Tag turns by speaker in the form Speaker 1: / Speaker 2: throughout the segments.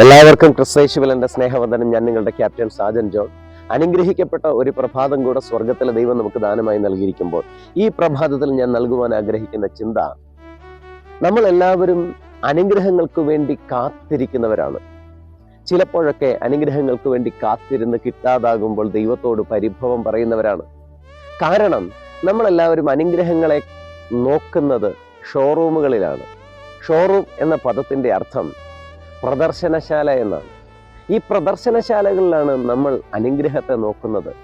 Speaker 1: എല്ലാവർക്കും ക്രിസ്തേശുവിലന്റെ സ്നേഹവന്ദനം. ഞാൻ നിങ്ങളുടെ ക്യാപ്റ്റൻ സാജൻ ജോൺ. അനുഗ്രഹിക്കപ്പെട്ട ഒരു പ്രഭാതം കൂടെ സ്വർഗത്തിലെ ദൈവം നമുക്ക് ദാനമായി നൽകിയിരിക്കുമ്പോൾ ഈ പ്രഭാതത്തിൽ ഞാൻ നൽകുവാൻ ആഗ്രഹിക്കുന്ന ചിന്ത നമ്മൾ എല്ലാവരും അനുഗ്രഹങ്ങൾക്ക് വേണ്ടി കാത്തിരിക്കുന്നവരാണ്. ചിലപ്പോഴൊക്കെ അനുഗ്രഹങ്ങൾക്ക് വേണ്ടി കാത്തിരുന്ന് കിട്ടാതാകുമ്പോൾ ദൈവത്തോട് പരിഭവം പറയുന്നവരാണ്. കാരണം നമ്മളെല്ലാവരും അനുഗ്രഹങ്ങളെ നോക്കുന്നത് ഷോറൂമുകളിലാണ്. ഷോറൂം എന്ന പദത്തിന്റെ അർത്ഥം പ്രദർശനശാല എന്നാണ്. ഈ പ്രദർശനശാലകളിലാണ് നമ്മൾ അനുഗ്രഹത്തെ നോക്കുന്നത്.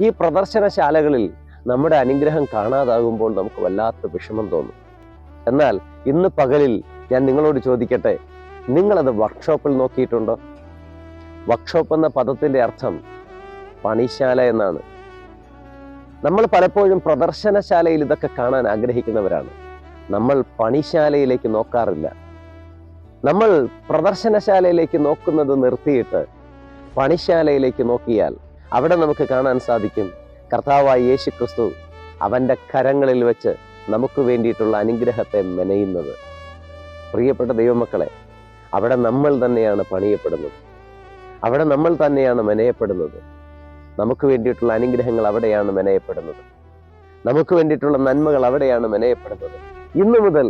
Speaker 1: ഈ പ്രദർശനശാലകളിൽ നമ്മുടെ അനുഗ്രഹം കാണാതാകുമ്പോൾ നമുക്ക് വല്ലാത്ത വിഷമം തോന്നും. എന്നാൽ ഇന്ന് പകലിൽ ഞാൻ നിങ്ങളോട് ചോദിക്കട്ടെ നിങ്ങളത് വർക്ക്ഷോപ്പിൽ നോക്കിയിട്ടുണ്ടോ? വർക്ക്ഷോപ്പ് എന്ന പദത്തിന്റെ അർത്ഥം പണിശാല എന്നാണ്. നമ്മൾ പലപ്പോഴും പ്രദർശനശാലയിൽ ഇതൊക്കെ കാണാൻ ആഗ്രഹിക്കുന്നവരാണ്. നമ്മൾ പണിശാലയിലേക്ക് നോക്കാറില്ല. നമ്മൾ പ്രദർശനശാലയിലേക്ക് നോക്കുന്നത് നിർത്തിയിട്ട് പണിശാലയിലേക്ക് നോക്കിയാൽ അവിടെ നമുക്ക് കാണാൻ സാധിക്കും കർത്താവായ യേശു ക്രിസ്തു അവന്റെ കരങ്ങളിൽ വെച്ച് നമുക്ക് വേണ്ടിയിട്ടുള്ള അനുഗ്രഹത്തെ മെനയുന്നത്. പ്രിയപ്പെട്ട ദൈവമക്കളെ അവിടെ നമ്മൾ തന്നെയാണ് പണിയപ്പെടുന്നത്. അവിടെ നമ്മൾ തന്നെയാണ് മെനയപ്പെടുന്നത്. നമുക്ക് വേണ്ടിയിട്ടുള്ള അനുഗ്രഹങ്ങൾ അവിടെയാണ് മെനയപ്പെടുന്നത്. നമുക്ക് വേണ്ടിയിട്ടുള്ള നന്മകൾ അവിടെയാണ് മെനയപ്പെടുന്നത്. ഇന്നു മുതൽ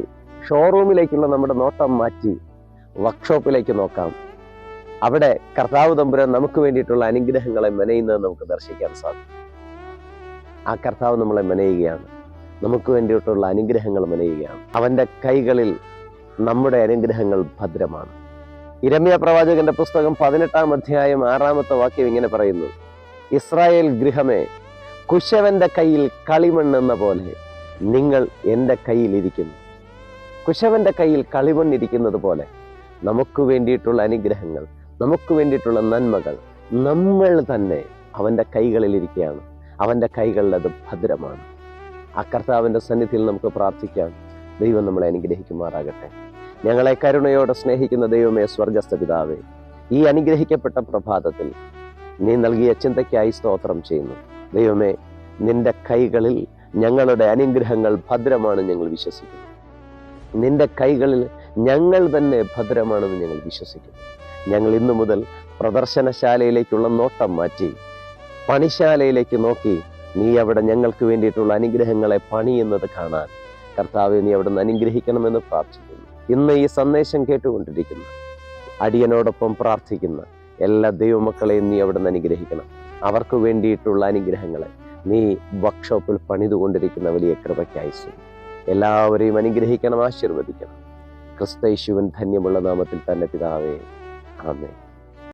Speaker 1: ഷോറൂമിലേക്കുള്ള നമ്മുടെ നോട്ടം മാറ്റി വർക്ക്ഷോപ്പിലേക്ക് നോക്കാം. അവിടെ കർത്താവ് തമ്പുരാൻ നമുക്ക് വേണ്ടിയിട്ടുള്ള അനുഗ്രഹങ്ങളെ മെനയുന്നത് നമുക്ക് ദർശിക്കാൻ സാധിക്കും. ആ കർത്താവ് നമ്മളെ മെനയുകയാണ്. നമുക്ക് വേണ്ടിയിട്ടുള്ള അനുഗ്രഹങ്ങൾ മെനയുകയാണ്. അവന്റെ കൈകളിൽ നമ്മുടെ അനുഗ്രഹങ്ങൾ ഭദ്രമാണ്. ഇരമ്യ പ്രവാചകന്റെ പുസ്തകം പതിനെട്ടാം അധ്യായം ആറാമത്തെ വാക്യം ഇങ്ങനെ പറയുന്നു. ഇസ്രായേൽ ഗൃഹമേ കുശവന്റെ കയ്യിൽ കളിമണ്ണെന്ന പോലെ നിങ്ങൾ എന്റെ കയ്യിൽ ഇരിക്കുന്നു. കുശവന്റെ കയ്യിൽ കളിമണ്ണിരിക്കുന്നത് പോലെ നമുക്ക് വേണ്ടിയിട്ടുള്ള അനുഗ്രഹങ്ങൾ നമുക്ക് വേണ്ടിയിട്ടുള്ള നന്മകൾ നമ്മൾ തന്നെ അവന്റെ കൈകളിലിരിക്കുകയാണ് അവന്റെ കൈകളിൽ അത് ഭദ്രമാണ്. ആ കർത്താവിന്റെ സന്നിധിയിൽ നമുക്ക് പ്രാർത്ഥിക്കാം. ദൈവം നമ്മളെ അനുഗ്രഹിക്കുമാറാകട്ടെ. ഞങ്ങളെ കരുണയോടെ സ്നേഹിക്കുന്ന ദൈവമേ സ്വർഗസ്ഥ പിതാവേ ഈ അനുഗ്രഹിക്കപ്പെട്ട പ്രഭാതത്തിൽ നീ നൽകിയ ചിന്തയ്ക്കായി സ്തോത്രം ചെയ്യുന്നു. ദൈവമേ നിന്റെ കൈകളിൽ ഞങ്ങളുടെ അനുഗ്രഹങ്ങൾ ഭദ്രമാണ് ഞങ്ങൾ വിശ്വസിക്കുന്നു. നിന്റെ കൈകളിൽ ഞങ്ങൾ തന്നെ ഭദ്രമാണെന്ന് ഞങ്ങൾ വിശ്വസിക്കുന്നു. ഞങ്ങൾ ഇന്നു മുതൽ പ്രദർശനശാലയിലേക്കുള്ള നോട്ടം മാറ്റി പണിശാലയിലേക്ക് നോക്കി നീ അവിടെ ഞങ്ങൾക്ക് വേണ്ടിയിട്ടുള്ള അനുഗ്രഹങ്ങളെ പണിയുന്നത് കാണാൻ കർത്താവെ നീ അവിടെ നിന്ന് അനുഗ്രഹിക്കണമെന്ന് പ്രാർത്ഥിക്കുന്നു. ഇന്ന് ഈ സന്ദേശം കേട്ടുകൊണ്ടിരിക്കുന്നു അടിയനോടൊപ്പം പ്രാർത്ഥിക്കുന്ന എല്ലാ ദൈവമക്കളെയും നീ അവിടെ നിന്ന് അനുഗ്രഹിക്കണം. അവർക്ക് വേണ്ടിയിട്ടുള്ള അനുഗ്രഹങ്ങളെ നീ വർക്ക്ഷോപ്പിൽ പണിതുകൊണ്ടിരിക്കുന്ന വലിയ കൃപയ്ക്കായി. എല്ലാവരെയും അനുഗ്രഹിക്കണം ആശീർവദിക്കണം. ക്രിസ്തയേശുവൻ ധന്യമുള്ള നാമത്തിൽ തന്നെ പിതാവേ. ആമേ